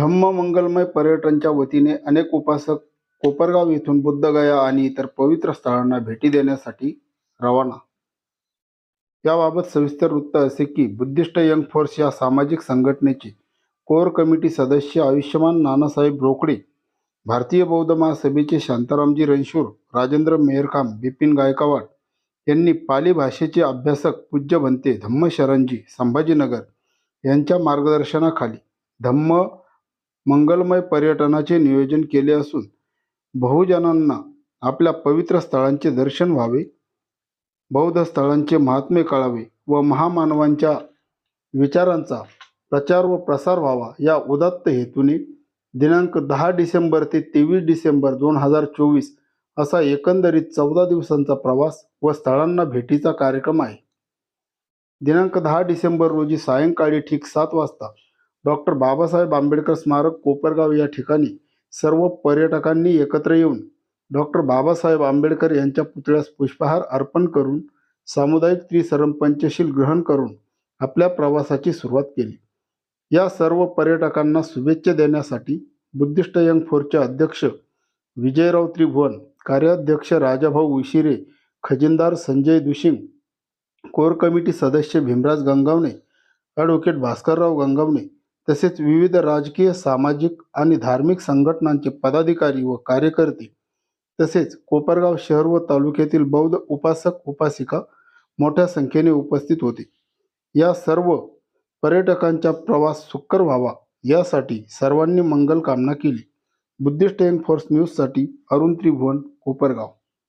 धम्म मंगलमय पर्यटनच्या वतीने अनेक उपासक कोपरगाव येथून बुद्धगया आणि इतर पवित्र स्थळांना भेटी देण्यासाठी रवाना. याबाबत सविस्तर वृत्त असे की बुद्धिस्ट यंग फोर्स या सामाजिक संघटनेचे कोर कमिटी सदस्य आयुष्यमान नानासाहेब रोकडे भारतीय बौद्ध महासभेचे शांतारामजी रणशूर राजेंद्र मेहरखाम बिपिन गायकवाड यांनी पाली भाषेचे अभ्यासक पूज्य भंते धम्मशरणजी संभाजीनगर यांच्या मार्गदर्शनाखाली धम्म मंगलमय पर्यटनाचे नियोजन केले असून बहुजनांना आपल्या पवित्र स्थळांचे दर्शन व्हावे बौद्ध स्थळांचे महात्म्य कळावे व महामानवांच्या विचारांचा प्रचार व प्रसार व्हावा या उदात्त हेतूने दिनांक दहा डिसेंबर ते तेवीस डिसेंबर दोन हजार चोवीस असा एकंदरीत चौदा दिवसांचा प्रवास व स्थळांना भेटीचा कार्यक्रम आहे. दिनांक दहा डिसेंबर रोजी सायंकाळी ठीक सात वाजता डॉक्टर बाबासाहेब आंबेडकर स्मारक कोपरगाव या ठिकाणी सर्व पर्यटकांनी एकत्र येऊन डॉक्टर बाबासाहेब आंबेडकर यांच्या पुतळ्यास पुष्पहार अर्पण करून सामुदायिक त्रिसरम पंचशील ग्रहण करून आपल्या प्रवासाची सुरुवात केली. या सर्व पर्यटकांना शुभेच्छा देण्यासाठी बुद्धिस्ट यंग फोरचे अध्यक्ष विजयराव त्रिभुवन कार्याध्यक्ष राजाभाऊ उशिरे खजिनदार संजय दुशिंग कोर कमिटी सदस्य भीमराज गंगावणे ॲडव्होकेट भास्करराव गंगावणे तसेच विविध राजकीय सामाजिक आणि धार्मिक संघटनांचे पदाधिकारी व कार्यकर्ते तसेच कोपरगाव शहर व तालुक्यातील बौद्ध उपासक उपासिका मोठ्या संख्येने उपस्थित होते. या सर्व पर्यटकांचा प्रवास सुकर व्हावा यासाठी सर्वांनी मंगल कामना केली. बुद्धिस्ट एन फोर्स न्यूजसाठी अरुण त्रिभुवन कोपरगाव.